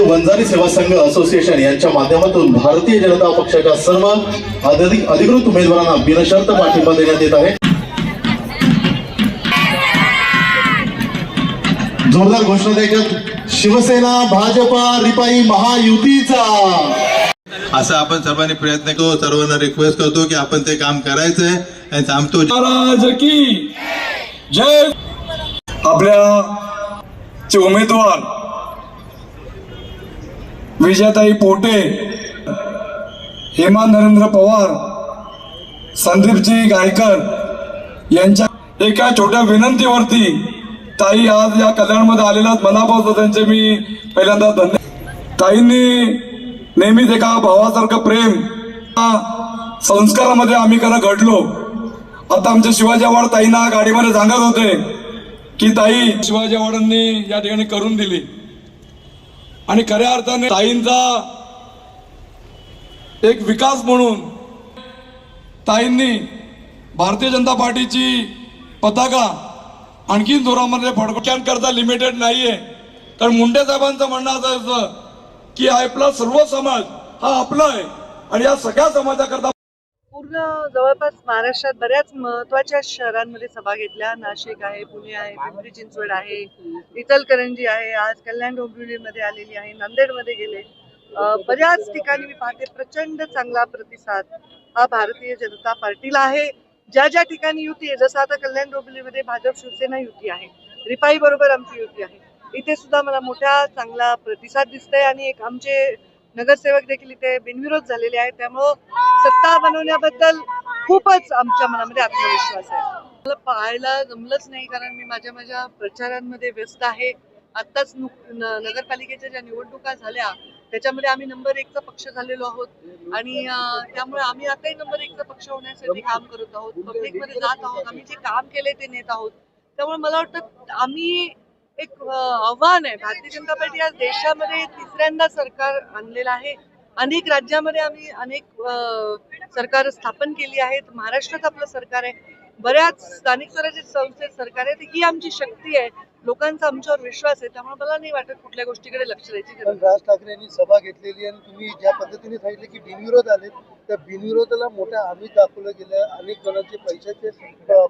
वंजारी सेवा संघ असोसिएशन यांच्या माध्यमातून भारतीय जनता पक्षाच्या सर्व अधि- अधिकृत उमेदवारांना बिनशर्त पाठिंबा देण्यात येत आहे. जोरदार घोषणा द्यायच्यात. शिवसेना भाजपा रिपाई महायुतीचा. असं आपण सर्वांनी प्रयत्न करू सर्वांना रिक्वेस्ट करतो की आपण ते काम करायचंय आणि थांबतो. जय. आपल्या चे उमेदवार विजयाताई पोटे हेमा नरेंद्र पवार संदीपजी गायकर यांच्या एका छोट्या विनंतीवरती ताई आज या कल्याणमध्ये आलेल्या मनापासून त्यांचे मी पहिल्यांदा धन्य ताईंनी नेहमीच एका भावासारखं प्रेम संस्कारामध्ये आम्ही करा घडलो. आता आमच्या शिवाजी आव्हाड ताईंना गाडीमध्ये सांगत होते की ताई शिवाजी आव्हाडांनी या ठिकाणी करून दिली. आणि खऱ्या अर्थाने ताईंचा एक विकास म्हणून ताईंनी भारतीय जनता पार्टीची पताका आणखीन जोरामध्ये फडक्यान करता लिमिटेड नाहीये. कारण मुंडे साहेबांचं म्हणणं असं असं की आपला सर्व समाज हा आपला आहे आणि या सगळ्या समाजाकरता पूर्ण जवळपास महाराष्ट्रात बऱ्याच महत्त्वाच्या शहरांमध्ये सभा घेतल्या. नाशिक आहे पुणे आहे पिंपरी चिंचवड आहे इचलकरंजी आहे आज कल्याण डोंबिवलीमध्ये आलेली आहे नांदेडमध्ये गेले. बऱ्याच ठिकाणी मी पाहते प्रचंड चांगला प्रतिसाद हा भारतीय जनता पार्टीला आहे. ज्या ज्या ठिकाणी युती आहे जसं आता कल्याण डोंबिवलीमध्ये भाजप शिवसेना युती आहे रिपाई बरोबर आमची युती आहे. इथे सुद्धा मला मोठा चांगला प्रतिसाद दिसतोय आणि एक आमचे नगरसेवक देखील इथे बिनविरोध झालेले आहेत. त्यामुळं सत्ता बनवण्याबद्दल खूपच आमच्या मनामध्ये आत्मविश्वास आहे. मला पाहायला जमलंच नाही कारण मी माझ्या माझ्या प्रचारांमध्ये व्यस्त आहे. आत्ताच नगरपालिकेच्या ज्या निवडणुका झाल्या त्याच्यामध्ये आम्ही नंबर एकचा पक्ष झालेलो आहोत. आणि त्यामुळे आम्ही आताही नंबर एकचा पक्ष होण्यासाठी काम करत आहोत. पब्लिकमध्ये जात आहोत. आम्ही जे काम केले ते नेत आहोत. त्यामुळे मला वाटतं आम्ही एक आव्हान आहे. भारतीय जनता पार्टी आज देशामध्ये तिसऱ्यांदा सरकार आणलेलं आहे. अनेक राज्यामध्ये आम्ही अनेक सरकार स्थापन केली आहेत. महाराष्ट्रात आपलं सरकार आहे. बऱ्याच स्थानिक स्वराज्य संस्थेत सरकार आहे. ही आमची शक्ती आहे. लोकांचा आमच्यावर विश्वास आहे. त्यामुळे मला नाही वाटत कुठल्या गोष्टीकडे लक्ष द्यायची गरज राज ठाकरे यांनी सभा घेतलेली आणि तुम्ही ज्या पद्धतीने सांगितले की बिनविरोध आले त्या बिनविरोधाला मोठ्या आम्ही दाखवलं गेलं. अनेक जणांचे पैशाचे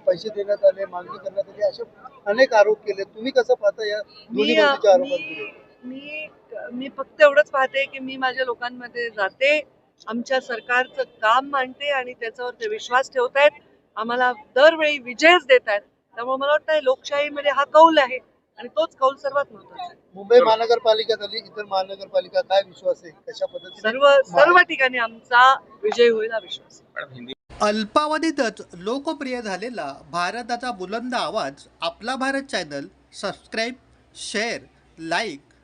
पैसे देण्यात आले मागणी करण्यात आली. असे अनेक आरोप केले. तुम्ही कसं पाहता या दोन्ही आरोपांकडे मी मी फक्त एवढंच पाहते की मी माझ्या लोकांमध्ये जाते आमच्या सरकारचं काम मांडते आणि त्याच्यावर ते विश्वास ठेवतायत. आम्हाला दरवेळी विजयच देत आहेत त्यामुळे मला वाटतं लोकशाहीमध्ये हा कौल आहे आणि तोच कौल सर्वात महत्त्वाचा आहे. मुंबई महानगरपालिका झाली इतर महानगरपालिका काय विश्वास आहे? कशा पद्धतीने? सर्व सर्व ठिकाणी आमचा विजय होईल हा विश्वास आहे. अल्पावधीतच लोकप्रिय झालेला भारताचा बुलंद आवाज आपला Bharat channel. Subscribe share like